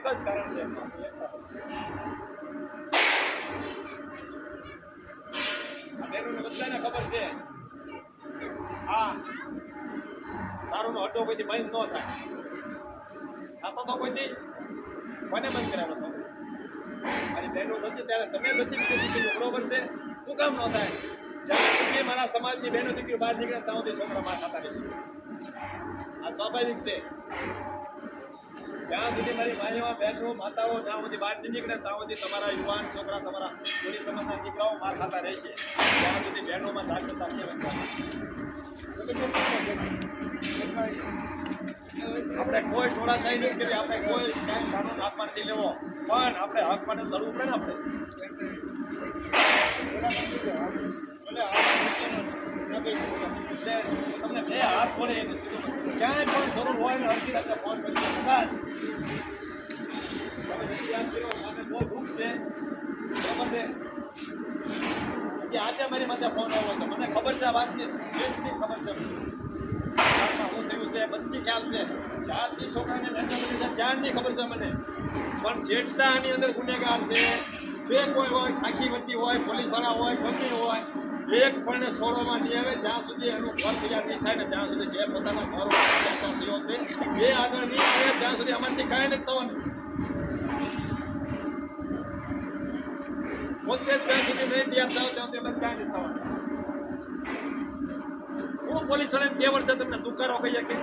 એક જ કારણ છે. બહેનોને બધાને ખબર છે. હા. દારૂનો અડ્ડો કોઈથી બંધ ન થાય. થતો તો કોઈથી? કોને બંધ કરાવ્યો હતો? મારી બહેનો નથી ત્યારે તમે બધી કીધું બરોબર થાય? જ્યાં સુધી મારા સમાજની બહેનો દીકરીઓ બહાર નીકળે ત્યાં સુધી છોકરા માર ખાતા રહેશે આ સ્વાભાવિક છે. જ્યાં સુધી મારી માહીઓ બહેનો માતાઓ, જ્યાં સુધી બહાર નહીં નીકળે, ત્યાં સુધી તમારા યુવાન છોકરા, તમારા પોલીસ સમાજના દીકરાઓ માર ખાતા રહેશે. ત્યાં સુધી બહેનોમાં જાગૃતતા નહીં આપણે કોઈ ટોળાશાહી નહીં કરી, આપણે કોઈ કાંઈ કાનૂન હાથમાં નથી લેવો. પણ આપણે હક માટે લડવું પડે ને આપણે. એટલે તમને બે હાથ જોડે એને. ક્યાંય પણ જરૂર હોય ને અડધી રાતે ફોન કરી. બસ. કર્યો, મને બહુ દુઃખ છે. ખબર છે? આજે મારી માથે ફોન આવ્યો હતો. મને ખબર છે આ વાતની. ખબર છે. શું થયું છે બધી ખ્યાલ છે. ચારથી છોકરાને મેન્ટલ મળી છે ત્યારની ખબર છે મને? પણ જેટલા આની અંદર ગુનેગાર છે. જે કોઈ હોય ખાખી વતી હોય પોલીસવાળા હોય ગમે હોય એક પણ છોડવામાં નહીં આવે. જ્યાં સુધી એનું ઘર તૈયાર નહીં થાય ને ત્યાં સુધી જે પોતાના અત્યાચાર થયો છે એ આગળ નહીં આવે ત્યાં સુધી અમારથી કાંઈ નથી થવાનું. પોતે ત્યાં સુધી નહીં તૈયાર થાવ, ત્યાં સુધી અમારે કાંઈ નથી થવાનું. હું પોલીસ વાળાને બે વર્ષે તમને દુકારો કહી શકે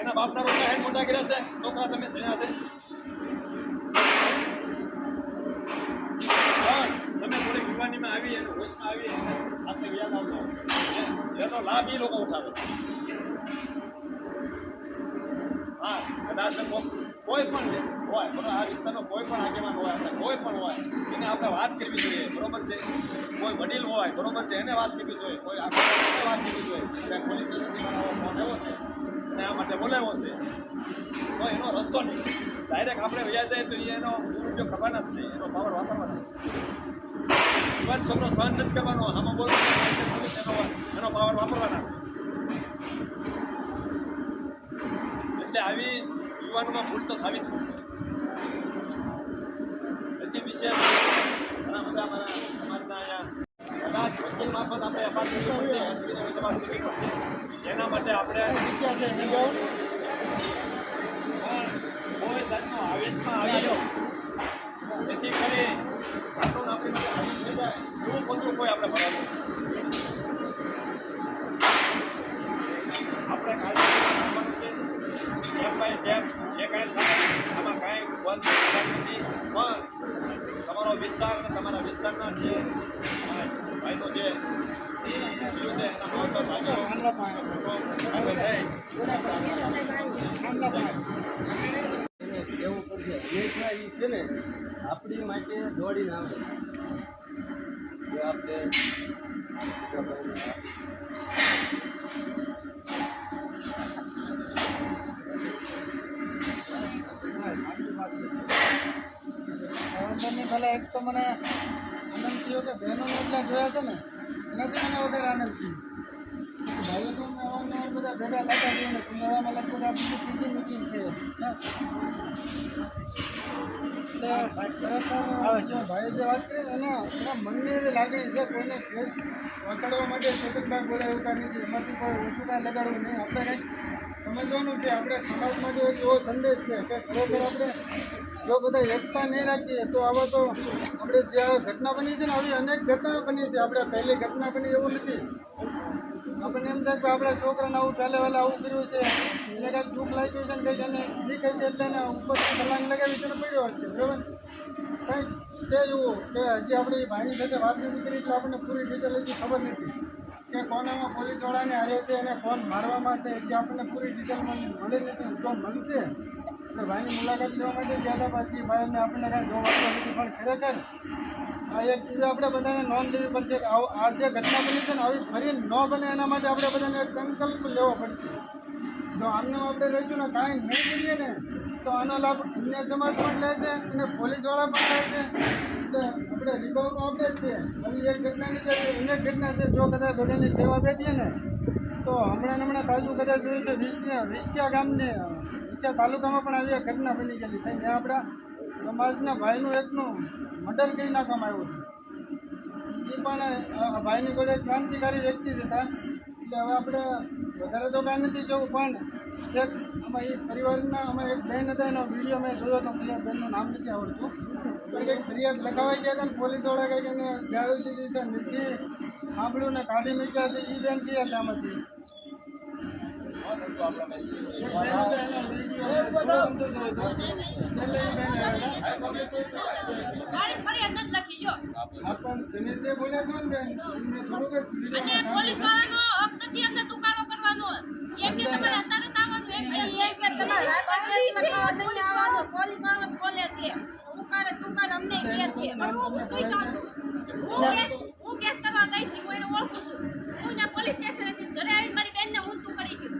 એના બાપના રોટલા હે મોટા કર્યા છે? છોકરા તમે જણ્યા છે પણ તમે થોડી આવી અને હોશમાં આવી અને આપણે યાદ આવતો એનો લાભ એ લોકો ઉઠાવે હા, કદાચ કોઈ પણ હોય બરાબર આ વિસ્તારનો કોઈ પણ આગેવાન હોય, આપણે કોઈ પણ હોય, એને આપણે વાત કરવી જોઈએ, બરોબર છે? કોઈ વડીલ હોય, બરોબર છે? એને વાત કરવી જોઈએ. કોઈ આપણે વાત કરવી જોઈએ. પોલીસ ફોન આવ્યો છે અને આ માટે બોલાવ્યો છે. તો એનો રસ્તો નહીં. ડાયરેક્ટ આપણે વ્યાજ જાય તો એનો દુરુપયોગ કરવાના જ છે. એનો પાવર વાપરવાનો જ છે. યુવાન છોકરો સહન નથી કરવાનો આમાં બોલો. એનો પાવર વાપરવાના છે. એટલે આવી યુવાનોમાં ભૂલ તો થવી જ ઘણા બધા સમાજના અહીંયા કદાચ વકીલ મારફત આપણે અપાત કરવી પડશે એના માટે આપણે શીખ્યા છે પણ કોઈ જાતનો આવેશમાં આવી જાઓ જેથી કરી કાનૂન આપણી એવું પગલું કોઈ આપણે ભરવાનું આપણે કાયદો સ્ટેપ બાય સ્ટેપ જે કાંઈ આમાં કાંઈ બંધ નથી પણ તમારો વિસ્તાર અને તમારા વિસ્તારના જે ભાઈનો જે એના મહત્વ ભાગ્યો આંધળા પાય આગળ થઈ આંધળા પાય એને કહેવું પડશે હંમેશા એ છે ને આપણી માટે દોડીને આવે. જો આપણે ની ભલે એક તો મને આનંદ થયો કે બહેનોને એટલા જોયા છે ને એનાથી મને વધારે આનંદ થયો. ભાઈઓ તો અમે અવારનવાર બધા ભેગા થતા જઈએ ને સુંદરામાં લગભગ આ બીજી ત્રીજી મિટિંગ છે. ખરેખર જે વાત કરી એના એના મનની લાગણી છે, કોઈને પહોંચાડવા માટે બોલે એવું કાંઈ નથી. એમાંથી કોઈ ઓછું કાંઈ લગાડવું નહીં. આપણે સમજવાનું છે. આપણે સમાજ માટે એવો સંદેશ છે કે ખરેખર આપણે જો બધા એકતા નહીં રાખીએ, તો આવા તો આપણે જે ઘટના બની છે ને, આવી અનેક ઘટનાઓ બની છે. આપણે પહેલી ઘટના બની એવું નથી. થાય કે આપણા છોકરાને આવું ચાલે વાલે આવું કર્યું છે. એને કાંઈક દુઃખ લાગ્યું છે ને કંઈક એને દીખે છે એટલે એને ઉપરથી છલાંગ લગાવી છે ને પડ્યો હશે, બરાબર? કંઈક છે એવું કે હજી આપણે ભાઈની સાથે વાત નથી કરી એટલે આપણને પૂરી ડિટેલ હજી ખબર નથી. કે કોનામાં પોલીસવાળાને હારે છે અને ફોન મારવામાં છે જે આપણને પૂરી ડિટેલમાં મળી નથી જો મળશે. એટલે ભાઈની મુલાકાત લેવા માટે ગયા હતા પાછી. ભાઈને આપણને કાંઈ જોવા નથી, પણ ખરેખર એક આપણે બધાને નોંધ લેવી પડશે કે આ જે ઘટના બની છે ને, આવી ફરી ન બને એના માટે આપણે બધાને એક સંકલ્પ લેવો પડશે. જો આમને આપણે રહીશું ને, કાંઈ નહીં કરીએ ને, તો આનો લાભ અન્ય સમાજ પણ લે છે અને પોલીસવાળા પણ લે છે. એટલે આપણે રિકવર આપણે જ છે આવી એક ઘટનાની છે અનેક ઘટના છે. જો કદાચ બધાને લેવા બેઠીએ ને, તો હમણાં હમણાં તાજું કદાચ જોયું છે વિસ્યા વિસ્યા ગામને વિસ્યા તાલુકામાં પણ આવી ઘટના બની ગયેલી ત્યાં આપણા સમાજના ભાઈનું એકનું મર્ડર કરી નાખવામાં આવ્યું હતું. એ પણ ભાઈની જોડે ક્રાંતિકારી વ્યક્તિ હતા. એટલે હવે આપણે વધારે તો કાંઈ નથી જવું, પણ એક અમે એ પરિવારના અમે એક બહેન હતા, એનો વીડિયો મેં જોયો હતો મને બેનનું નામ નથી આવડતું. પણ કંઈક ફરિયાદ લખાવાઈ ગયા હતા ને, પોલીસવાળા કંઈક એને ગાળી દીધી છે નથી સાંભળ્યું ને કાઢી મૂક્યા છે એ બેન ગયા હતા આમાંથી. પોલીસ વાળાનો હક નથી અમને તુકારો કરવાનો. એમ કે તમારે અત્યારે આવવાનું એમ કે તમારે આવવાનું પોલીસ વાળો બોલે છે. તુકારે તુકાર અમને કહે છે પણ હું હું કઈ જાતું હું કેસ હું કેસ કરવા ગઈ હતી હું એને ઓળખું છું હું ત્યાં પોલીસ સ્ટેશન હતી ઘરે આવીને મારી બેનને હું તું કરી ગયું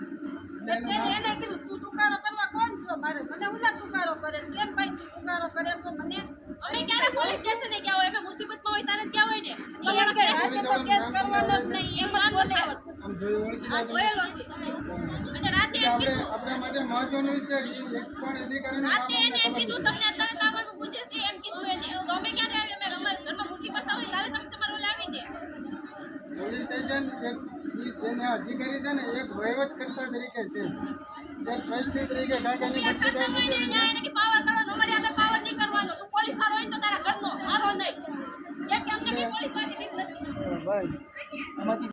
એટલે એને કીધું તું તુકારો કરવા કોણ છો મારે મને ઉલા તુકારો કરે છે કેમ ભાઈ તું તુકારો કરે છો મને અમે ક્યારે પોલીસ સ્ટેશને ગયા હોય અમે મુસીબતમાં હોય ત્યારે જ ગયા હોય ને તમારા કે રાતે તો કેસ કરવાનો જ નહીં એમ જ બોલે આમ જોઈ ઓળખી આ જોયેલો છે અને રાતે એમ આપણે કીધું આપણા માટે મહત્વનું છે કે એક પણ અધિકારીને રાતે એને એમ કીધું તમને અત્યારે જ આવવાનું પૂછે છે એમ કીધું એને તો અમે ક્યારે આવી અમે અમારા ઘરમાં મુસીબત હોય ત્યારે તમે તમારું લાવી દે પોલીસ સ્ટેશન એક ઈ જેને અધિકારી છે ને એક વહીવટકર્તા તરીકે છે. એક ટ્રસ્ટી તરીકે કાકાની અમે કરતા હોય ને ત્યાં એને કે પાવર કરવાનો અમારે આગળ પાવર નહીં કરવાનો. તું પોલીસ વાળો હોય ને તો તારા ઘરનો મારો નહીં. કેમ કે અમને કઈ પોલીસ વાળાની બીક નથી. ભાઈ આમાંથી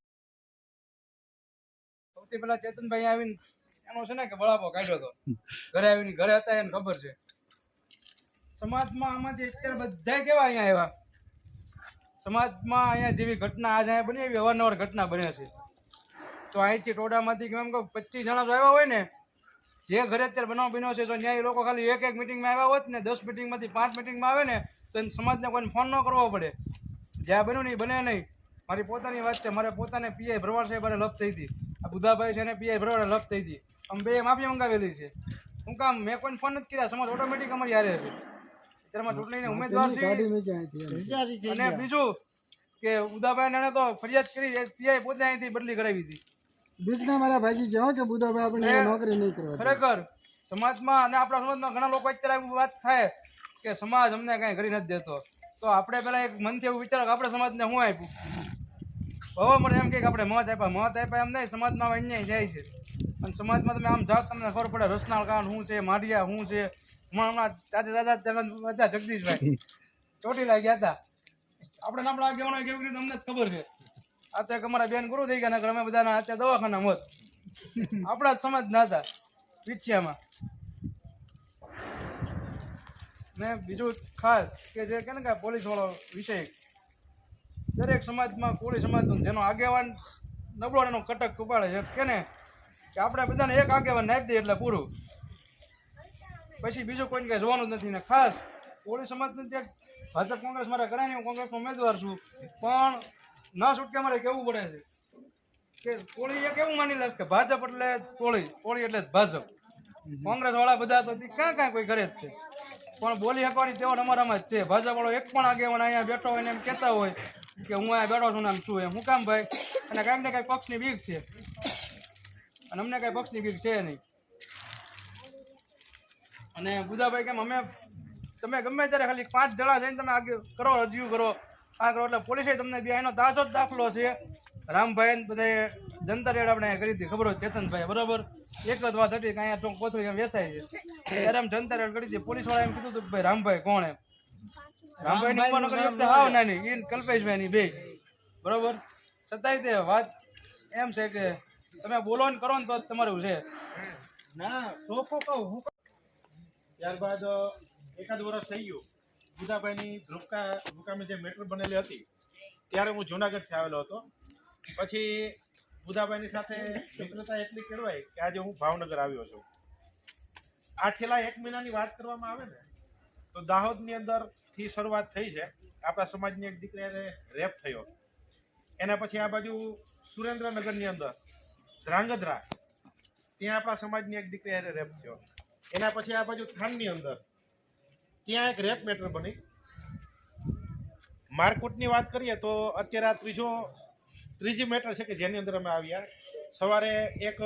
સૌથી પહેલા ચેતનભાઈ આવીને એનો છે ને કે બળાપો કાઢ્યો હતો. ઘરે આવીને ઘરે હતા એને ખબર છે. સમાજમાં આમાંથી અત્યારે બધા કેવા અહીંયા આવ્યા? સમાજમાં અહીંયા જેવી ઘટના આજે બની એવી અવારનવાર ઘટના બન્યા છે. તો અહીંથી ટોડામાંથી કેમ કહું પચીસ જણા જો આવ્યા હોય ને જે ઘરે અત્યારે બનાવ બન્યો છે તો ત્યાં એ લોકો ખાલી એક એક મિટિંગમાં આવ્યા હોત ને દસ મિટિંગમાંથી પાંચ મિટિંગમાં આવે ને તો એને સમાજને કોઈને ફોન ન કરવો પડે. જ્યાં બન્યું ને એ બને નહીં. મારી પોતાની વાત છે મારે પોતાને પીઆઈ ભરવાડ સાહેબ લપ થઈ હતી. આ બુધાભાઈ છે ને પીઆઈ ભરવાડ લપ થઈ હતી. અમે બે માફી મંગાવેલી છે. હું કામ મેં કોઈને ફોન નથી કર્યા સમાજ ઓટોમેટિક અમારી હારે છે. અત્યારમાં ચૂંટણીના ઉમેદવાર છે અને બીજું કે ઉદાભાઈ ને તો ફરિયાદ કરી પીઆઈ પોતે અહીંથી બદલી કરાવી હતી. બીજના મારા ભાઈજી કહો કે બુધાભાઈ આપણે નોકરી નહીં કરવા ખરેખર સમાજમાં અને આપણા સમાજમાં ઘણા લોકો અત્યારે એવું વાત થાય કે સમાજ અમને કાંઈ કરી નથી દેતો. તો આપણે પેલા એક મનથી એવું વિચારો કે આપણે સમાજને શું આપ્યું? હવે મને એમ કે આપણે મત આપ્યા. મત આપ્યા એમ નહીં સમાજમાં અન્યાય જાય છે. અને સમાજમાં તમે આમ જાઓ તમને ખબર પડે રસનાળ કાન શું છે મારિયા શું છે હમણાં હમણાં દાદા દાદા બધા જગદીશભાઈ. ચોટીલા ગયા હતા. આપણે આપણા આગેવાનો કેવું તમને અમને જ ખબર છે. તો અમારા બેન ગુરુ થઈ ગયા, નકર અમે બધાના અત્યારે દવાખાના મોત આપણા જ સમાજ ના હતા, વિછિયામાં. ને બીજું ખાસ કે જે કે ને કે પોલીસ વાળો વિષય, દરેક સમાજમાં, કોળી સમાજનું જેનો આગેવાન નબળો એનો કટક ઉપાડે છે કે ને કે આપણે બધાને એક આગેવાન નાખી દઈએ એટલે પૂરું. પછી બીજું કોઈને કઈ જોવાનું જ નથી ને ખાસ, કોળી સમાજનું જે ભાજપ કોંગ્રેસ મારા કરાય હું કોંગ્રેસનો ઉમેદવાર છું, પણ ન છૂટકે અમારે કેવું પડે છે? કે કોળી એક એવું માની લે કે ભાજપ એટલે કોળી કોળી એટલે ભાજપ. કોંગ્રેસ વાળા બધા તો ક્યાં કાંઈ કોઈ કરે જ છે. પણ બોલી શકવાની તેવડ અમારામાં જ છે. ભાજપ વાળો એક પણ આગેવાન અહીંયા બેઠો હોય ને એમ કહેતા હોય કે હું અહીંયા બેઠો છું ને આમ છું એમ. હું કામ ભાઈ? અને કાંઈક ને કાંઈક પક્ષની બીક છે. અને અમને કાંઈ પક્ષની બીક છે નહીં. અને બુધાભાઈ કેમ અમે તમે ગમે ત્યારે ખાલી પાંચ જણા જઈને તમે આગળ કરો રજૂ કરો. આ કરો એટલે પોલીસે તમને બી એનો તાજો દાખલો છે. રામભાઈ ને જનતા રેડ આપણે કરી હતી ખબર હોય ચેતનભાઈ બરોબર? એક જ વાત હતી કે અહીંયા ચોક કોથળી એમ વેચાય છે. ત્યારે આમ જનતા રેડ કરી હતી પોલીસવાળા એમ કીધું હતું કે ભાઈ રામભાઈ કોણ એમ? રામભાઈ ની ઉંમર નકરી હાવ નાની ઈન કલ્પેશભાઈ ની બે. બરોબર? છતાંય તે વાત એમ છે કે તમે બોલો ને કરો ને તો જ તમારું છે. ના સોફો કહું. હું ત્યારબાદ એકાદ વર્ષ થઈ ગયું. બુધાભાઈની ધ્રુવકા મુકામે જે મેટ્રો બનેલી હતી, ત્યારે હું જુનાગઢથી આવેલો હતો. પછી બુધાભાઈની સાથે મિત્રતા એટલી કેળવાય કે આજે હું ભાવનગર આવ્યો છું. આ છેલ્લા એક મહિનાની વાત કરવામાં આવે ને, તો દાહોદની અંદરથી શરૂઆત થઈ છે. આપણા સમાજની એક દીકરીને રેપ થયો. એના પછી આ બાજુ સુરેન્દ્રનગરની અંદર, ધ્રાંગધ્રા, ત્યાં આપણા સમાજની એક દીકરી રેપ થયો. એના પછી આ બાજુ થાનની અંદર ત્યાં એક રેપ મેટર બની. મારકુટની વાત કરીએ તો અત્યારે આ ત્રીજો ત્રીજી મેટર છે કે જેની અંદર અમે આવ્યા. સવારે એક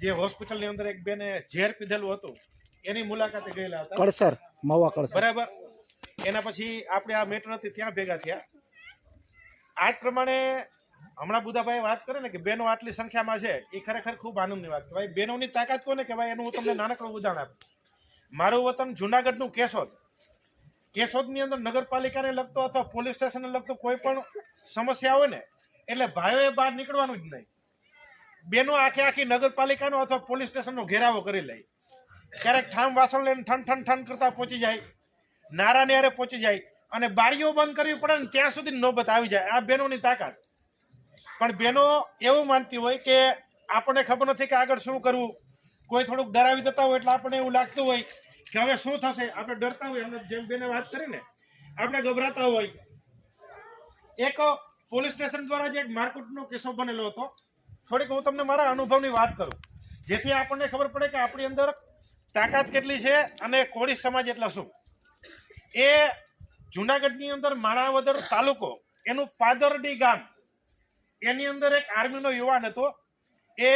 જે હોસ્પિટલની અંદર એક બેને ઝેર પીધેલું હતું એની મુલાકાતે ગયેલા હતા. કળસર મવા કળસર. બરાબર. એના પછી આપણે આ મેટર હતી ત્યાં ભેગા થયા. આ જ પ્રમાણે હમણાં બુધાભાઈ વાત કરે ને કે બેનો આટલી સંખ્યામાં છે એ ખરેખર ખૂબ આનંદની વાત કહેવાય. બેનોની તાકાત કોને કહેવાય? એનું હું તમને નાનકડું ઉદાહરણ આપું. મારું વતન જુનાગઢનું કેશોદ. કેશોદની અંદર નગરપાલિકાને લગતો અથવા પોલીસ સ્ટેશનને લગતો કોઈ પણ સમસ્યા હોય ને, એટલે ભાઈઓએ બહાર નીકળવાનું જ નહીં. બેનો આખી આખી નગરપાલિકાનો અથવા પોલીસ સ્ટેશનનો ઘેરાવો કરી લે. ક્યારેક ઠામ વાસણ લઈને ઠન ઠન ઠન કરતા પહોંચી જાય નારા ન્યારે પહોંચી જાય, અને બારીઓ બંધ કરવી પડે ને ત્યાં સુધી નોબત આવી જાય. આ બહેનોની તાકાત. પણ બહેનો એવું માનતી હોય કે આપણને ખબર નથી કે આગળ શું કરવું. કોઈ થોડુંક ડરાવી દેતા હોય એટલે આપણને એવું લાગતું હોય કે હવે શું થશે? આપણે ડરતા હોય અમે જેમ બેને વાત કરી ને, આપણે ગભરાતા હોય એક પોલીસ સ્ટેશન દ્વારા જે એક મારકુટનો કિસ્સો બનેલો હતો. થોડીક હું તમને મારા અનુભવની વાત કરું. જેથી આપણને ખબર પડે કે આપણી અંદર તાકાત કેટલી છે અને કોળી સમાજ એટલા શું. એ જુનાગઢની અંદર માણાવદર તાલુકો, એનું પાદરડી ગામ, એની અંદર એક આર્મીનો યુવાન હતો. એ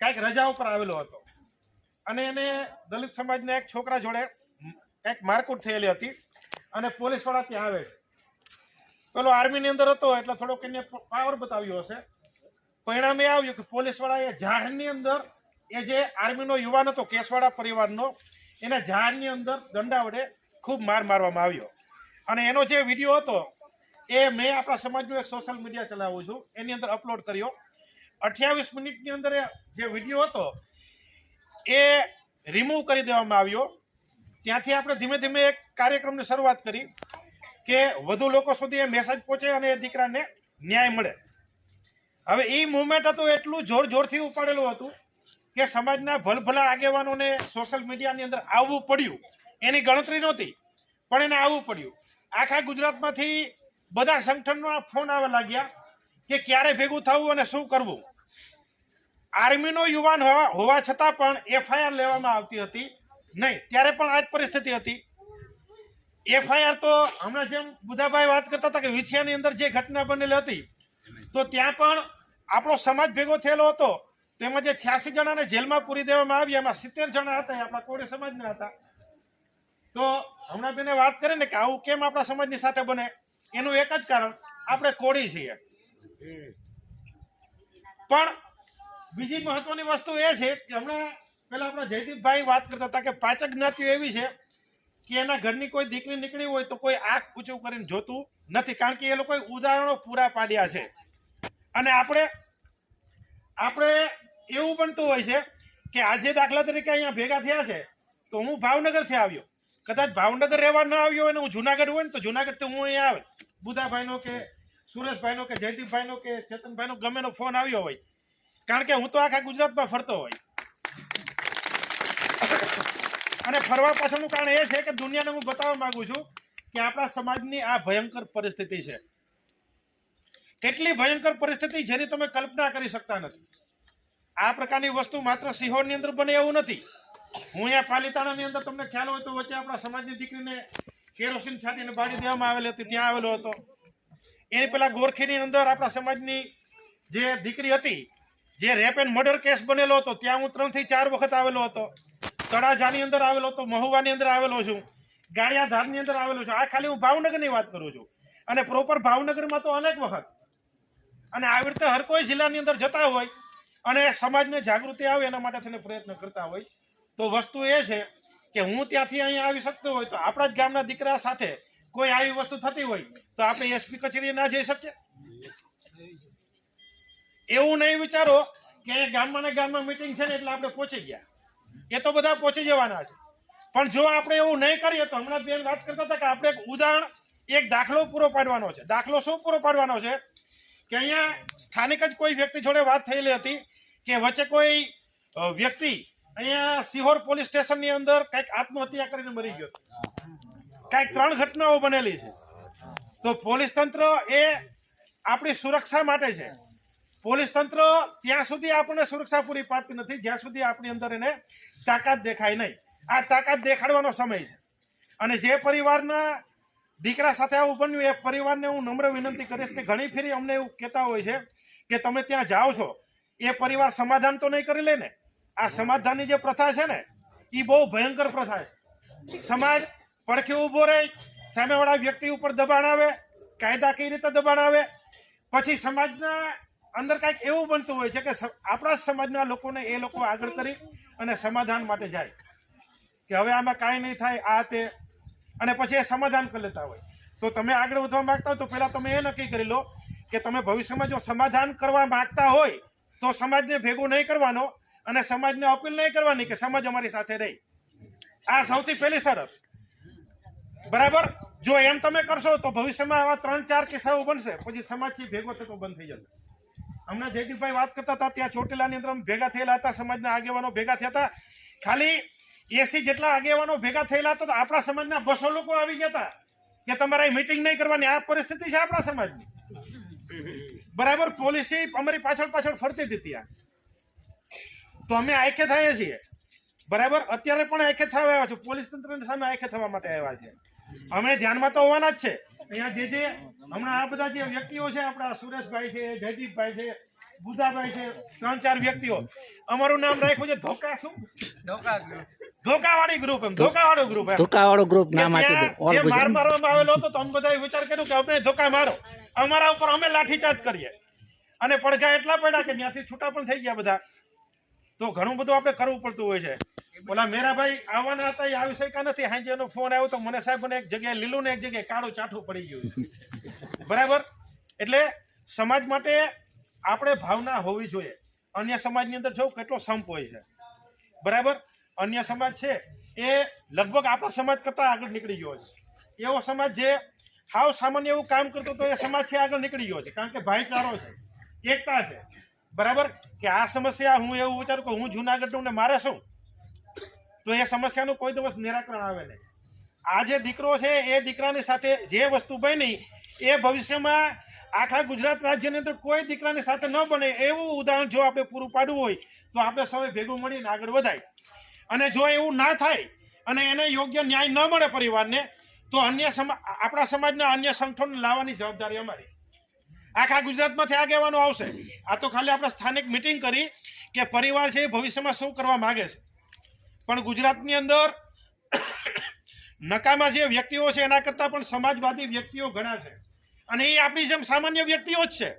કાંઈક રજા ઉપર આવેલો હતો. અને એને દલિત સમાજના એક છોકરા જોડે કંઈક મારકૂટ થયેલી હતી અને પોલીસવાળા ત્યાં આવે પેલો આર્મીની અંદર હતો એટલે થોડોક એને પાવર બતાવ્યો હશે. પરિણામે આવ્યું કે પોલીસવાળાએ જાહેરની અંદર એ જે આર્મીનો યુવાન હતો કેસવાળા પરિવારનો, એના જાહેરની અંદર દંડા વડે ખૂબ માર મારવામાં આવ્યો. અને એનો જે વીડિયો હતો, એ મેં આપણા સમાજનું એક સોશિયલ મીડિયા ચલાવું છું. એની અંદર અપલોડ કર્યો. અઠ્યાવીસ મિનિટની અંદર જે વીડિયો હતો એ રિમૂવ કરી દેવામાં આવ્યો. ત્યાંથી આપણે ધીમે ધીમે એક કાર્યક્રમની શરૂઆત કરી કે વધુ લોકો સુધી એ મેસેજ પહોંચે અને એ દીકરાને ન્યાય મળે. હવે એ મુવમેન્ટ હતું, એટલું જોર જોરથી ઉપાડેલું હતું કે સમાજના ભલભલા આગેવાનોને સોશિયલ મીડિયાની અંદર આવવું પડ્યું. એની ગણતરી નહોતી, પણ એને આવવું પડ્યું. આખા ગુજરાતમાંથી બધા સંગઠનોના ફોન આવવા લાગ્યા કે ક્યારે ભેગું થવું અને શું કરવું. આર્મીનો યુવાન હોવા છતાં પણ એફઆઈઆર લેવામાં આવતી હતી. નહીં ત્યારે પણ આ જ પરિસ્થિતિ હતી. એફઆઈઆર તો હમણાં જેમ બુધાભાઈ વાત કરતા હતા કે વિછિયાની અંદર જે ઘટના બનેલી હતી તો ત્યાં પણ આપણો સમાજ ભેગો થયેલો હતો. તેમાં જે છ્યાસી જણાને જેલમાં પૂરી દેવામાં આવ્યા એમાં સિત્તેર જણા હતા આપણા કોળી સમાજના હતા. તો હમણાં બેને વાત કરી ને કે આવું કેમ આપણા સમાજની સાથે બને? એનું એક જ કારણ આપણે કોળી છીએ. પણ બીજી મહત્વની વસ્તુ એ છે કે હમણાં પેલા આપણા જયદીપભાઈ વાત કરતા હતા કે પાચક જ્ઞાતિઓ એવી છે કે એના ઘરની કોઈ દીકરી નીકળી હોય તો કોઈ આંખ ઊંચું કરીને જોતું નથી. કારણ કે એ લોકોએ ઉદાહરણો પૂરા પાડ્યા છે. અને આપણે આપણે એવું બનતું હોય છે કે આજે દાખલા તરીકે અહીંયા ભેગા થયા છે તો હું ભાવનગરથી આવ્યો. કદાચ ભાવનગર રહેવા ન આવ્યો હોય ને હું જુનાગઢ હોય ને તો જુનાગઢથી હું અહીંયા આવે. બુધાભાઈનો કે સુરેશભાઈનો કે જયદીપભાઈનો કે ચેતનભાઈનો ગમેનો ફોન આવ્યો હોય. કારણ કે હું તો આખા ગુજરાતમાં ફરતો હોય. અને ફરવા પાછળનું કારણ એ છે કે દુનિયાને હું બતાવવા માંગુ છું કે આપણા સમાજની આ ભયંકર પરિસ્થિતિ છે. કેટલી ભયંકર પરિસ્થિતિ જેની તમે કલ્પના કરી શકતા નથી. આ પ્રકારની વસ્તુ માત્ર સિહોરની અંદર બને એવું નથી. હું અહીંયા પાલિતાણાની અંદર તમને ખ્યાલ હોય તો વચ્ચે આપણા સમાજની દીકરીને કેરોસીન છાંટીને બાળી દેવામાં આવેલી હતી, ત્યાં આવેલો હતો. એની પેલા ગોરખીની અંદર આપણા સમાજની જે દીકરી હતી જે રેપ એન્ડ મર્ડર કેસ બનેલો હતો, ત્યાં હું ત્રણથી ચાર વખત આવેલો હતો. તળાજાની અંદર આવેલો હતો, મહુવાની અંદર આવેલો છું. ગાળિયાધારની અંદર આવેલો છું. આ ખાલી હું ભાવનગરની વાત કરું છું. અને પ્રોપર ભાવનગરમાં તો અનેક વખત. અને આવી રીતે હર કોઈ જિલ્લાની અંદર જતા હોય અને સમાજને જાગૃતિ આવે એના માટે થઈને પ્રયત્ન કરતા હોય, તો વસ્તુ એ છે કે હું ત્યાંથી અહીંયા આવી શકતો હોય તો આપણા જ ગામના દીકરા સાથે કોઈ આવી વસ્તુ થતી હોય તો આપણે એસપી કચેરીએ ના જઈ શકીએ. એવું નહીં વિચારો કે ગામમાં ને ગામમાં મિટિંગ છે ને એટલે આપણે પહોંચી ગયા. એ તો બધા પહોંચી જવાના છે. પણ જો આપણે એવું નહીં કરીએ તો હમણાં બેન વાત કરતા હતા કે આપણે એક ઉદાહરણ, એક દાખલો પૂરો પાડવાનો છે. દાખલો શું પૂરો પાડવાનો છે? કે અહીંયા સ્થાનિક જ કોઈ વ્યક્તિ જોડે વાત થયેલી હતી કે વચ્ચે કોઈ વ્યક્તિ અહીંયા સિહોર પોલીસ સ્ટેશનની અંદર કંઈક આત્મહત્યા કરીને મરી ગયો કંઈક ત્રણ ઘટનાઓ બનેલી છે. તો પોલીસ તંત્ર એ આપણી સુરક્ષા માટે છે. પોલીસ તંત્ર ત્યાં સુધી આપણને સુરક્ષા પૂરી પાડતી નથી. જ્યાં સુધી આપણી અંદર એને તાકાત દેખાય નહીં. આ તાકાત દેખાડવાનો સમય છે. અને જે પરિવારના દીકરા સાથે આવું બન્યું, એ પરિવારને હું નમ્ર વિનંતી કરીશ કે ઘણી ફેરી અમને એવું કહેતા હોય છે કે તમે ત્યાં જાઓ છો. એ પરિવાર સમાધાન તો નહીં કરી લે ને. આ સમાધાનની જે પ્રથા છે ને એ બહુ ભયંકર પ્રથા છે. સમાજ પડખે ઊભો રહે, સામેવાળા વ્યક્તિ ઉપર દબાણ આવે, કાયદા કઈ રીતે દબાણ આવે? પછી સમાજના અંદર કાંઈક એવું બનતું હોય છે કે આપણા સમાજના લોકોને એ લોકો આગળ કરી અને સમાધાન માટે જાય. કે હવે આમાં કાંઈ નહીં થાય, આ તે. અને પછી એ સમાધાન કરી લેતા હોય. તો તમે આગળ વધવા માંગતા હોય તો પહેલા તમે એ નક્કી કરી લો કે તમે ભવિષ્યમાં જો સમાધાન કરવા માંગતા હોય, તો સમાજને ભેગું નહીં કરવાનો અને સમાજને અપીલ નહીં કરવાની કે સમાજ અમારી સાથે રહી. આ સૌથી પહેલી શરત. બરાબર? જો એમ તમે કરશો તો ભવિષ્યમાં આવા ત્રણ ચાર કિસ્સાઓ બનશે. પછી સમાજથી ભેગો થતો બંધ થઈ જશે. હમણાં જયદીપભાઈ વાત કરતા હતા, ત્યાં ચોટીલાની અંદર ભેગા થયેલા હતા, સમાજના આગેવાનો ભેગા થયા હતા. ખાલી એસી જેટલા આગેવાનો ભેગા થયેલા હતા આપણા સમાજના બસો લોકો આવી ગયા હતા કે તમારે મિટિંગ નહીં કરવાની. આ પરિસ્થિતિ છે આપણા સમાજની. બરાબર? પોલીસ અમારી પાછળ પાછળ ફરતી હતી ત્યાં. તો અમે આખે થઈએ છીએ. બરાબર? અત્યારે પણ આખે થવા આવ્યા છે. પોલીસ તંત્રની સામે આખે થવા માટે આવ્યા છે. અમે ધ્યાનમાં તો હોવાના જ છે. અહીંયા જે જે હમણાં આ બધા જે વ્યક્તિઓ છે આપણા સુરેશભાઈ છે જયદીપભાઈ છે બુધાભાઈ છે ત્રણ ચાર વ્યક્તિઓ. અમારું નામ રાખ્યું છે ધોકા શું ધોકા ધોકાવાળી ગ્રુપ એમ ધોકાવાળું ગ્રુપ એમ. ધોકાવાળો ગ્રુપ નામ આપ્યું ત્યાં હતું ઓલ જે માર મારવામાં આવેલો હતો તો અમે બધાએ વિચાર કર્યો કે આપણે ધોકા મારો. અમારા ઉપર અમે લાઠીચાર્જ કરીએ. અને પડઘા એટલા પડ્યા કે ત્યાંથી છૂટા પણ થઈ ગયા બધા. તો ઘણું બધું આપણે કરવું પડતું હોય છે. ઓલા મેરાભાઈ આવવાના હતા, એ આવી શક્યા નથી. હાંજે એનો ફોન આવ્યો તો મને સાહેબ એક જગ્યાએ લીલું ને એક જગ્યાએ કાળું ચાઠું પડી ગયું બરાબર? એટલે સમાજ માટે આપણે ભાવના હોવી જોઈએ. અન્ય સમાજની અંદર જો કેટલો સંપ હોય છે. બરાબર? અન્ય સમાજ છે, એ લગભગ આપણા સમાજ કરતાં આગળ નીકળી ગયો છે. એવો સમાજ જે હાવ સામાન્ય એવું કામ કરતો તો એ સમાજ છે આગળ નીકળી ગયો છે, કારણ કે ભાઈચારો છે, એકતા છે. બરાબર? કે આ સમસ્યા હું એવું વિચારું કે હું જુનાગઢનું ને મારે શું? તો એ સમસ્યાનું કોઈ દિવસ નિરાકરણ આવે નહીં. આ જે દીકરો છે, એ દીકરાની સાથે જે વસ્તુ બની, એ ભવિષ્યમાં આખા ગુજરાત રાજ્યની અંદર કોઈ દીકરાની સાથે ન બને એવું ઉદાહરણ જો આપણે પૂરું પાડવું હોય, તો આપણે સૌએ ભેગું મળીને આગળ વધાય. અને જો એવું ના થાય અને એને યોગ્ય ન્યાય ન મળે પરિવારને, તો અન્ય આપણા સમાજના અન્ય સંગઠનો લાવવાની જવાબદારી અમારી. આખા ગુજરાતમાંથી આગેવાનો આવશે. આ તો ખાલી આપણે સ્થાનિક મિટિંગ કરી કે પરિવાર છે એ ભવિષ્યમાં શું કરવા માગે છે. પણ ગુજરાતની અંદર નકામા જે વ્યક્તિઓ છે, એના કરતાં પણ સમાજવાદી વ્યક્તિઓ ઘણા છે. અને એ આપણી જેમ સામાન્ય વ્યક્તિઓ જ છે.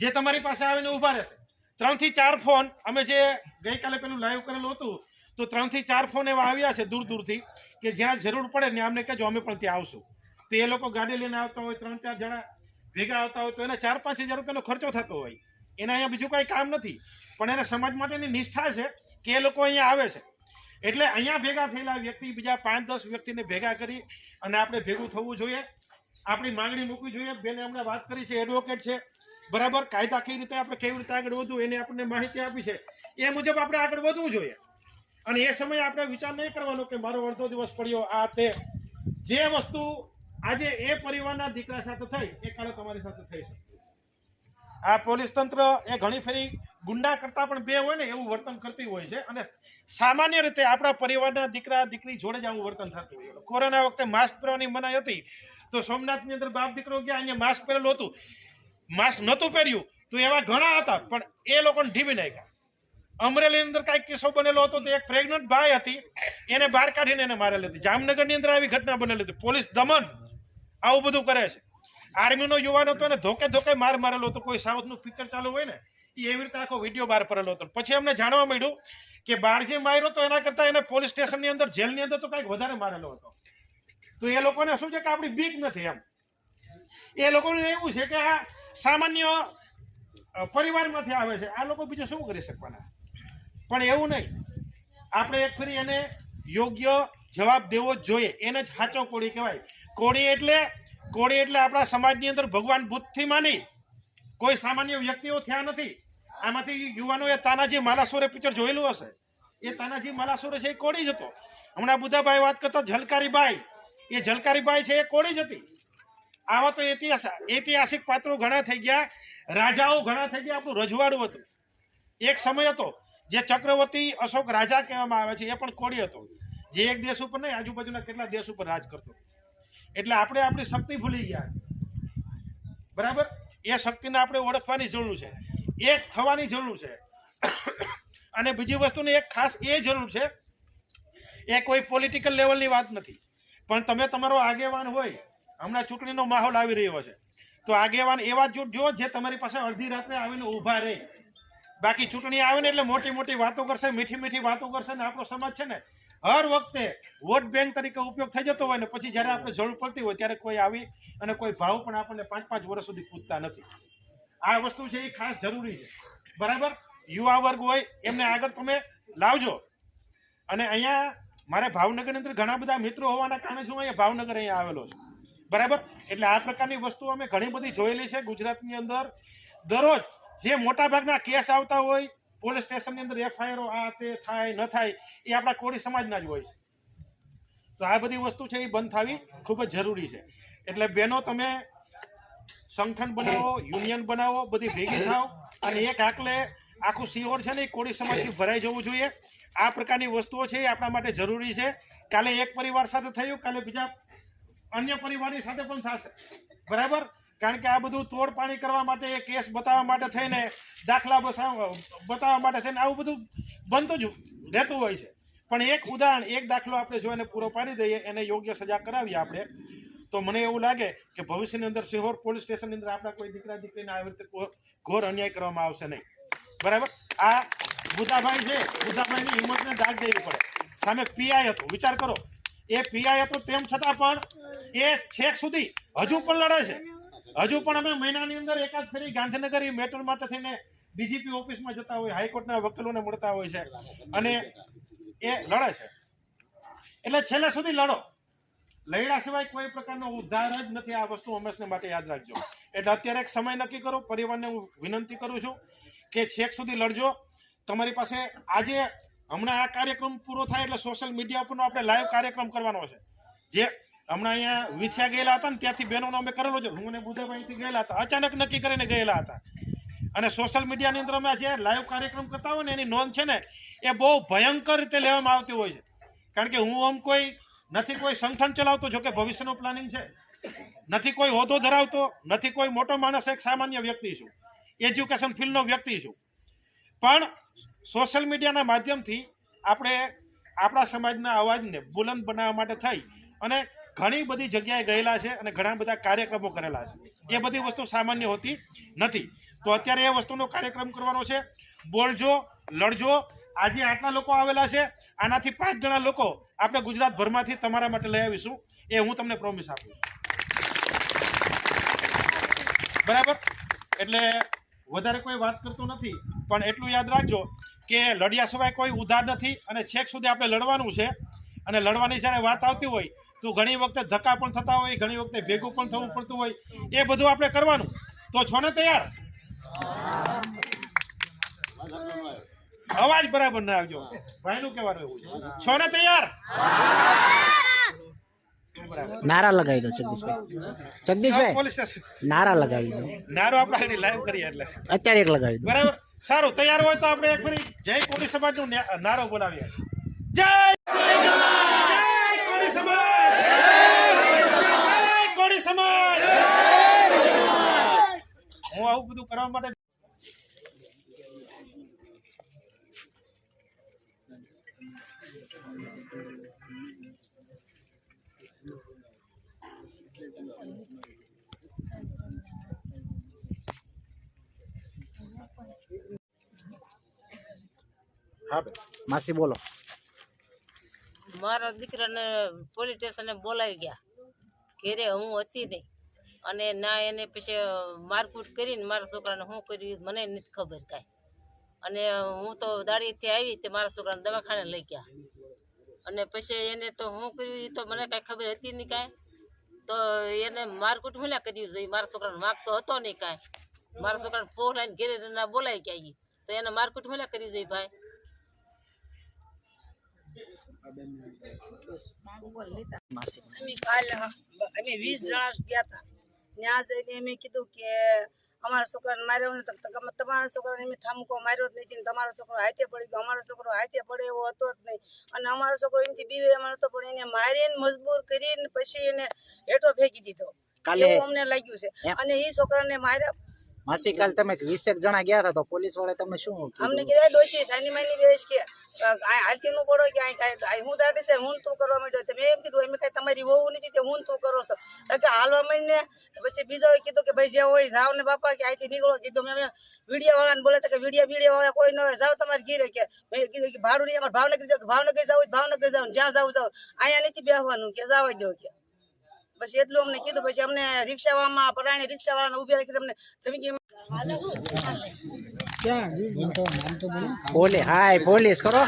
જે તમારી પાસે આવીને ઊભા રહેશે. ત્રણથી ચાર ફોન, અમે જે ગઈકાલે પેલું લાઈવ કરેલું હતું, તો ત્રણથી ચાર ફોન એવા આવ્યા છે દૂર દૂરથી કે જ્યાં જરૂર પડે ને અમને કહેજો, અમે પણ ત્યાં આવશું. તો એ લોકો ગાડી લઈને આવતા હોય, ત્રણ ચાર જણા ભેગા આવતા હોય, તો એને ચાર પાંચ હજાર રૂપિયાનો ખર્ચો થતો હોય. એના અહીંયા બીજું કાંઈ કામ નથી. પણ એને સમાજ માટેની નિષ્ઠા છે કે એ લોકો અહીંયા આવે છે? એટલે અહીંયા ભેગા થયેલા વ્યક્તિ બીજા પાંચ દસ વ્યક્તિને ભેગા કરી અને આપણે ભેગું થવું જોઈએ. આપણી માંગણી મૂકવી જોઈએ. બેને અમને વાત કરી છે એડવોકેટ છે. બરાબર? કાયદા કઈ રીતે આપણે કેવી રીતે આગળ વધવું એની આપણને માહિતી આપી છે. એ મુજબ આપણે આગળ વધવું જોઈએ. અને એ સમયે આપણે વિચાર નહીં કરવાનો કે મારો અડધો દિવસ પડ્યો, આ તે. જે વસ્તુ આજે એ પરિવારના દીકરા સાથે થઈ, એ કાલે તમારી સાથે થઈ શકે. આ પોલીસ તંત્ર એ ઘણી ફેરી ગુંડા કરતા પણ બે હોય ને એવું વર્તન કરતી હોય છે. અને સામાન્ય રીતે આપણા પરિવારના દીકરા, દીકરી જોડે જ આવું વર્તન થતું હોય કોરોના વખતે માસ્ક પહેરવાની મનાઈ હતી તો સોમનાથની અંદર બાપ દીકરો ગયા, અહીંયા માસ્ક પહેરેલું હતું. માસ્ક નહોતું પહેર્યું તો એવા ઘણા હતા, પણ એ લોકોને ઢીવી નાખ્યા. અમરેલીની અંદર કાંઈક કિસ્સો બનેલો હતો તો એક પ્રેગ્નન્ટ ભાઈ હતી, એને બહાર કાઢીને એને મારેલી હતી. જામનગરની અંદર આવી ઘટના બનેલી હતી. પોલીસ દમન આવું બધું કરે છે. આર્મીનો યુવાન હતો એને ધોકે ધોકે માર મારેલો હતો. કોઈ સાઉથનું પિક્ચર ચાલુ હોય ને એવી રીતે આખો વીડિયો બહાર પડેલો હતો. પછી અમને જાણવા મળ્યું કે બાળજી માર્યો તો એના કરતાં એને પોલીસ સ્ટેશનની અંદર, જેલની અંદર તો કંઈક વધારે મારેલો હતો. તો એ લોકોને શું છે કે આપણી બીક નથી એમ. એ લોકોનું એવું છે કે આ સામાન્ય પરિવારમાંથી આવે છે. આ લોકો બીજું શું કરી શકવાના? પણ એવું નહીં. આપણે એક ફરી એને યોગ્ય જવાબ દેવો જોઈએ. એને જ સાચો કોળી કહેવાય. કોળી એટલે કોળી એટલે આપણા સમાજની અંદર ભગવાન બુદ્ધથી માની કોઈ સામાન્ય વ્યક્તિઓ થયા નથી. આમાંથી યુવાનોએ તાનાજી માલાસુરે પિક્ચર જોયેલું હશે. એ તાનાજી માલાસુરે છે એ કોળી જ હતો. હમણાં બુદ્ધાભાઈ વાત કરતા ઝલકારીબાઈ. એ ઝલકારીબાઈ છે એ કોળી જ હતી. આવા તો ઇતિહાસ ઐતિહાસિક પાત્રો ઘણા થઈ ગયા. રાજાઓ ઘણા થઈ ગયા, આપણું રજવાડું હતું. એક સમય હતો જે ચક્રવર્તી અશોક રાજા કહેવામાં આવે છે, એ પણ કોળી હતો. જે એક દેશ ઉપર નહીં, આજુબાજુના કેટલા દેશ ઉપર રાજ કરતો એટલે આપણે આપણી શક્તિ ભૂલી ગયા બરાબર? એ શક્તિને આપણે ઓળખવાની જરૂર છે. એક થવાની જરૂર છે. અને બીજી વસ્તુની એક ખાસ એ જરૂર છે, એ કોઈ પોલિટિકલ લેવલની વાત નથી. પણ તમે તમારો આગેવાન હોય, હમણાં ચૂંટણીનો માહોલ આવી રહ્યો છે, તો આગેવાન એવા જૂથ જો જે તમારી પાસે અડધી રાત્રે આવીને ઊભા રહે. બાકી ચૂંટણી આવે ને એટલે મોટી મોટી વાતો કરશે મીઠી મીઠી વાતો કરશે ને આપણો સમાજ છે ને હર વખતે વોટ બેંક તરીકે ઉપયોગ થઈ જતો હોય ને પછી જ્યારે આપણે જરૂર પડતી હોય ત્યારે કોઈ આવી અને કોઈ ભાવ પણ આપણને પાંચ પાંચ વર્ષ સુધી પૂછતા નથી. આ વસ્તુ છે એ ખાસ જરૂરી છે. બરાબર? યુવા વર્ગ હોય, એમને આગળ તમે લાવજો. અને અહીંયા મારે ભાવનગરની અંદર ઘણા બધા મિત્રો હોવાના કારણે હું અહીંયા ભાવનગર અહીંયા આવેલો છું. બરાબર? એટલે આ પ્રકારની વસ્તુ અમે ઘણી બધી જોયેલી છે ગુજરાતની અંદર. દરરોજ જે મોટાભાગના કેસ આવતા હોય પોલીસ સ્ટેશનની અંદર એફઆઈઆર આ તે થાય, ન થાય, એ આપણા કોળી સમાજના જ હોય છે. તો આ બધી વસ્તુ છે એ બંધ થવી ખૂબ જ જરૂરી છે. એટલે બહેનો તમે સંગઠન બનાવો, યુનિયન બનાવો, બધી ભેગી થાવ અને એક આકલે આખું સિહોર છે ને એ કોળી સમાજથી ભરાઈ જવું જોઈએ. આ પ્રકારની વસ્તુઓ છે એ આપણા માટે જરૂરી છે. કાલે એક પરિવાર સાથે થયું, કાલે બીજા અન્ય પરિવારની સાથે પણ થશે. બરાબર? કારણ કે આ બધું તોડ પાણી કરવા માટે, એ કેસ બતાવવા માટે થઈને દાખલા બતાવવા માટે થઈને આવું બધું બનતું જ રહેતું હોય છે. પણ એક ઉદાહરણ, એક દાખલો આપણે જો એને પૂરો પાડી દઈએ, એને યોગ્ય સજા કરાવીએ આપણે, તો મને એવું લાગે કે ભવિષ્યની અંદર સિંહોર પોલીસ સ્ટેશનની અંદર આપણા કોઈ દીકરા, દીકરીને આવી રીતે ઘોર અન્યાય કરવામાં આવશે નહીં. બરાબર? આ બુધાભાઈ છે બુધાભાઈની હિંમતને દાગ દેવી પડે. સામે પીઆઈ હતું. વિચાર કરો. એ પીઆઈ હતો તેમ છતાં પણ એ છેક સુધી હજુ પણ લડે છે. હજુ પણ અમે મહિનાની અંદર એકાદ ફેરી ગાંધીનગર એ મેટર માટે થઈને ડીજીપી ઓફિસમાં જતા હોય, હાઈકોર્ટના વકીલોને મળતા હોય છે. અને એ લડે છે. એટલે છેલ્લે સુધી લડો. લડ્યા સિવાય કોઈ પ્રકારનો ઉદ્ધાર જ નથી. આ વસ્તુ હંમેશને માટે યાદ રાખજો. એટલે અત્યારે એક સમય નક્કી કરો. પરિવારને હું વિનંતી કરું છું કે છેક સુધી લડજો. તમારી પાસે આજે હમણાં આ કાર્યક્રમ પૂરો થાય એટલે સોશિયલ મીડિયા ઉપરનો આપણે લાઈવ કાર્યક્રમ કરવાનો છે. જે હમણાં અહીંયા વિછ્યા ગયેલા હતા ને ત્યાંથી બહેનોનો અમે કરેલો છે. હું અને બુધાભાઈથી ગયેલા હતા. અચાનક નક્કી કરીને ગયેલા હતા. અને સોશિયલ મીડિયાની અંદર અમે જે લાઈવ કાર્યક્રમ કરતા હોય ને, એની નોંધ છે ને, એ બહુ ભયંકર રીતે લેવામાં આવતી હોય છે. કારણ કે હું આમ કોઈ, નથી કોઈ સંગઠન ચલાવતો જો કે ભવિષ્યનું પ્લાનિંગ છે. નથી કોઈ હોદ્દો ધરાવતો, નથી કોઈ મોટો માણસ એક સામાન્ય વ્યક્તિ છું. એજ્યુકેશન ફિલ્ડનો વ્યક્તિ છું. પણ સોશિયલ મીડિયાના માધ્યમથી આપણે આપણા સમાજના અવાજને બુલંદ બનાવવા માટે થઈ અને ઘણી બધી જગ્યાએ ગયેલા છે અને ઘણા બધા કાર્યક્રમો કરેલા છે. એ બધી વસ્તુ સામાન્ય હોતી નથી. તો અત્યારે એ વસ્તુનો કાર્યક્રમ કરવાનો છે. બોલજો, લડજો. આજે આટલા લોકો આવેલા છે. આનાથી પાંચ ગણા લોકો આપણે ગુજરાતભરમાંથી તમારા માટે લઈ આવીશું. એ હું તમને પ્રોમિસ આપું બરાબર? એટલે વધારે કોઈ વાત કરતો નથી. પણ એટલું યાદ રાખજો કે લડ્યા સિવાય કોઈ ઉધાર નથી અને છેક સુધી આપણે લડવાનું છે. અને લડવાની જ્યારે વાત આવતી હોય, તો ઘણી વખતે ધક્કા પણ થતા હોય, ઘણી વખતે ભેગું પણ થવું પડતું હોય. એ બધું આપણે કરવાનું. તો છો ને તૈયાર? અવાજ બરાબર ના આવજો. ભાઈનું કેવાનું એવું છો. ને તૈયાર? નારા લગાવી દો જગદીશભાઈ. જગદીશભાઈ નારા લગાવી દો. નારો આપણે લાઈવ કરીએ એટલે. અત્યારે એક લગાવી દો. બરાબર? સારું તૈયાર હોય તો આપણે એક ફરી જય કોળી સમાજનું નારો બોલાવીએ. જય જય કોળી સમાજ! જય કોળી સમાજ! હું આવું બધું કરવા માટે હા માસી બોલો. મારા દીકરાને પોલીસ સ્ટેશને બોલાવી ગયા. ઘેરે હું હતી નહીં. અને ના એને પછી મારકૂટ કરીને મારા છોકરાને શું કર્યું મને નથી ખબર કાંઈ. અને હું તો દાડીથી આવી તે મારા છોકરાને દવાખાને લઈ ગયા. અને પછી એને તો શું કર્યું એ તો મને કાંઈ ખબર હતી નહીં કાંઈ. તો એને મારકૂટ હુંલા કર્યું જોઈએ મારા છોકરાને માગતો હતો નહીં કાંઈ. મારા છોકરાને ફોન લાઈને ઘેરે ના બોલાવી ગયા. તો એને મારકૂટ હુંલા કરી જોઈએ ભાઈ. કાલ અમે વીસ જણા ગયા હતા ત્યાં જઈને એમ કીધું કે અમારા છોકરાને માર્યો ને તમારા છોકરાને એમ ઠામકો માર્યો જ નથી તમારો છોકરો હાથે પડી ગયો. અમારો છોકરો હાથે પડે એવો હતો જ નહીં. અને અમારો છોકરો એમથી બીવે એમાં હતો પણ એને મારીને મજબૂર કરીને પછી એને હેઠો ફેંકી દીધો. એવું અમને લાગ્યું છે. અને એ છોકરાને માર્યા માસી કાલ તમે વીસેક જણા ગયા હતા તો પોલીસવાળા તમને શું અમને કીધા દોષી સાની માની દેશ કે હાલતી નું પડો કે હું દાડી છે, હું તું કરવા માંડ્યો મેં એમ કીધું, એમ કઈ તમારી વહુ નથી તે હું તું કરો છો. કે હાલવા માંડીને પછી બીજો કીધું કે, ભાઈ જે હોય જાવ ને બાપા, કે અહીંથી નીકળો. કીધું, મેં વીડિયો વાળાને બોલે કે વીડિયો વીડિયો વાળા કોઈ ન હોય જાવ તમારે ઘીરે. કે મેં કીધું કે, ભાડું નહીં, અમારે ભાવનગર જાવ ભાવનગર જાવ ભાવનગર જાવ જ્યાં જાવ જાવ અહીંયા નથી બેસવાનું કે જવા દો કે. પછી એટલું અમને કીધું પછી અમને રિક્ષાવાળામાં પરાણી રિક્ષાવાળાને ઊભી રાખી અમને તમે કે હાય પોલીસ કરો